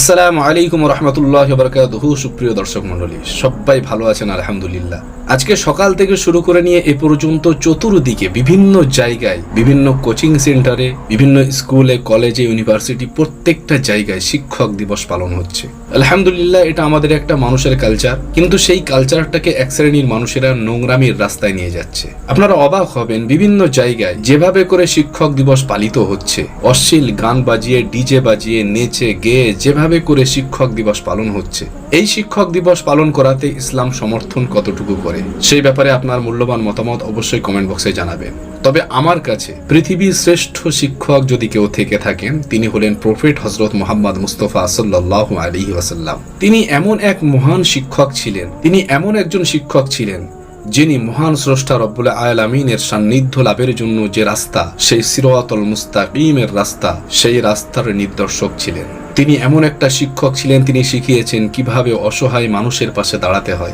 আসসালামু আলাইকুম রহমতুল্লাহ বরকাতহু সুপ্রিয় দর্শক মণ্ডলী, সবাই ভালো আছেন, আলহামদুলিল্লাহ। আজকে সকাল থেকে শুরু করে নিয়ে এ পর্যন্ত চতুর্দিকে বিভিন্ন জায়গায়, বিভিন্ন কোচিং সেন্টারে, বিভিন্ন স্কুলে, কলেজে, ইউনিভার্সিটি, প্রত্যেকটা জায়গায় শিক্ষক দিবস পালন হচ্ছে। আলহামদুলিল্লাহ, এটা আমাদের একটা মানুষের কালচার কিন্তু সেই কালচারটাকে এক শ্রেণির মানুষেরা নোংরামির রাস্তায় নিয়ে যাচ্ছে। আপনারা অবাক হবেন, বিভিন্ন জায়গায় যেভাবে করে শিক্ষক দিবস পালিত হচ্ছে। অশ্লীল গান বাজিয়ে, ডিজে বাজিয়ে, নেচে, গেয়ে, যেভাবে করে শিক্ষক দিবস পালন হচ্ছে? এই শিক্ষক দিবস পালন করাতে ইসলাম সমর্থন কতটুকু করে? সেই ব্যাপারে আপনার মূল্যবান মতামত অবশ্যই কমেন্ট বক্সে জানাবেন। তবে আমার কাছে পৃথিবীর শ্রেষ্ঠ শিক্ষক যদি কেউ থেকে থাকেন, তিনি হলেন প্রফেট হজরত মোহাম্মদ মুস্তফা সাল্লাহ আলী ওয়াসাল্লাম। তিনি এমন এক মহান শিক্ষক ছিলেন, তিনি এমন একজন শিক্ষক ছিলেন, যিনি মহান স্রষ্টা রব্বুল আয়ালামিনের সান্নিধ্য লাভের জন্য যে রাস্তা, সেই সিরাতুল মুস্তাকিমের রাস্তা, সেই রাস্তার নির্দর্শক ছিলেন। তিনি এমন একটা শিক্ষক ছিলেন তিনি শিখিয়েছেন কীভাবে অসহায় মানুষের পাশে দাঁড়াতে হয়।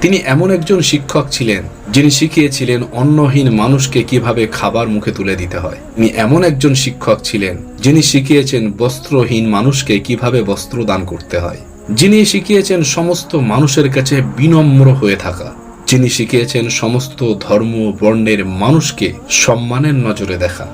তিনি এমন একজন শিক্ষক ছিলেন যিনি শিখিয়েছিলেন অন্নহীন মানুষকে কীভাবে খাবার মুখে তুলে দিতে হয়। তিনি এমন একজন শিক্ষক ছিলেন যিনি শিখিয়েছেন বস্ত্রহীন মানুষকে কীভাবে বস্ত্র দান করতে হয়। যিনি শিখিয়েছেন সমস্ত মানুষের কাছে বিনম্র হয়ে থাকা। যিনি শিখিয়েছেন সমস্ত ধর্ম বর্ণের মানুষকে সম্মানের নজরে দেখা।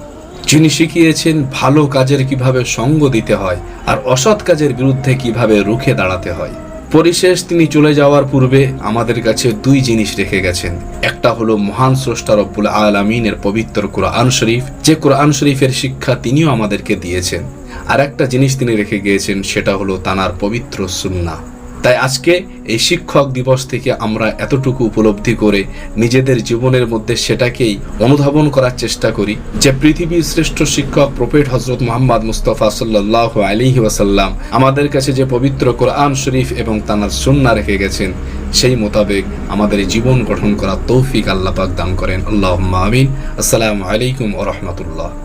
যিনি শিখিয়েছেন ভালো কাজের কীভাবে সঙ্গ দিতে হয় আর অসৎ কাজের বিরুদ্ধে কীভাবে রুখে দাঁড়াতে হয়। পরিশেষ তিনি চলে যাওয়ার পূর্বে আমাদের কাছে দুই জিনিস রেখে গেছেন। একটা হলো মহান স্রষ্টা রব্বুল আলামিনের পবিত্র কোরআন শরীফ, যে কোরআন শরীফের শিক্ষা তিনিও আমাদেরকে দিয়েছেন। আর একটা জিনিস তিনি রেখে গিয়েছেন, সেটা হলো তানার পবিত্র সুন্না তাই আজকে এই শিক্ষক দিবস থেকে আমরা এতটুকু উপলব্ধি করে নিজেদের জীবনের মধ্যে সেটাকেই অনুধাবন করার চেষ্টা করি যে পৃথিবীর শ্রেষ্ঠ শিক্ষক প্রফেট হজরত মোহাম্মদ মুস্তফা সাল্লাহ আলিহি ওয়াসাল্লাম আমাদের কাছে যে পবিত্র কোরআন শরীফ এবং তানার সুন্না রেখে গেছেন, সেই মোতাবেক আমাদের জীবন গঠন করা তৌফিক আল্লাহ পাক দান করেন। আল্লাহ আমিন। আসসালামু আলাইকুম ও রহমতুল্লাহ।